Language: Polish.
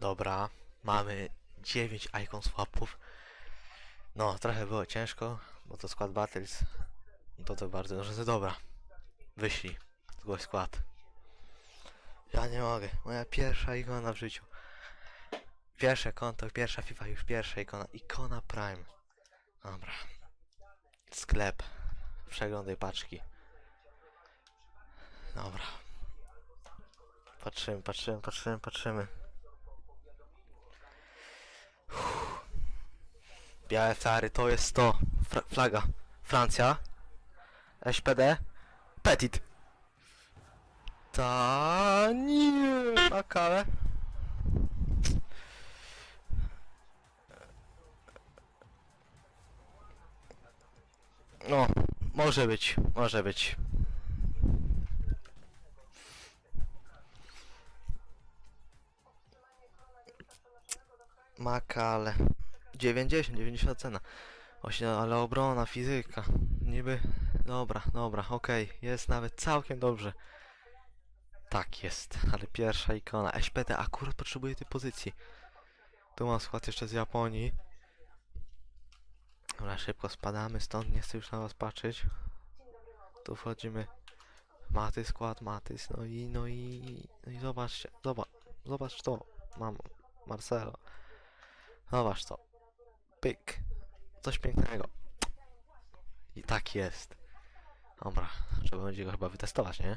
Dobra, mamy 9 icon swapów. No, trochę było ciężko, bo to skład battles. To to bardzo dobrze, dobra. Wyślij, zgłoś skład. Ja nie mogę, moja pierwsza ikona w życiu. Pierwsze konto, pierwsza FIFA, już pierwsza ikona. Ikona Prime. Dobra. Sklep. Przeglądaj paczki. Dobra. Patrzymy, patrzymy, patrzymy, patrzymy. Białe flary, to jest to. Fra flaga. Francja. SPD. Petit. Ta nie. Makale. No, może być, może być. Makale. 90, 90 cena. Właśnie, ale obrona, fizyka. Niby. Dobra, dobra, okej. Jest nawet całkiem dobrze. Tak jest, ale pierwsza ikona. SPD akurat potrzebuje tej pozycji. Tu mam skład jeszcze z Japonii. Dobra, szybko spadamy stąd, nie chcę już na was patrzeć. Tu wchodzimy. Maty skład, Matys, no i, no i, no i zobaczcie, zobacz, zobacz to, mam Marcelo. Zobacz to. Pyk. Coś pięknego. I tak jest. Dobra, trzeba będzie go chyba wytestować, nie?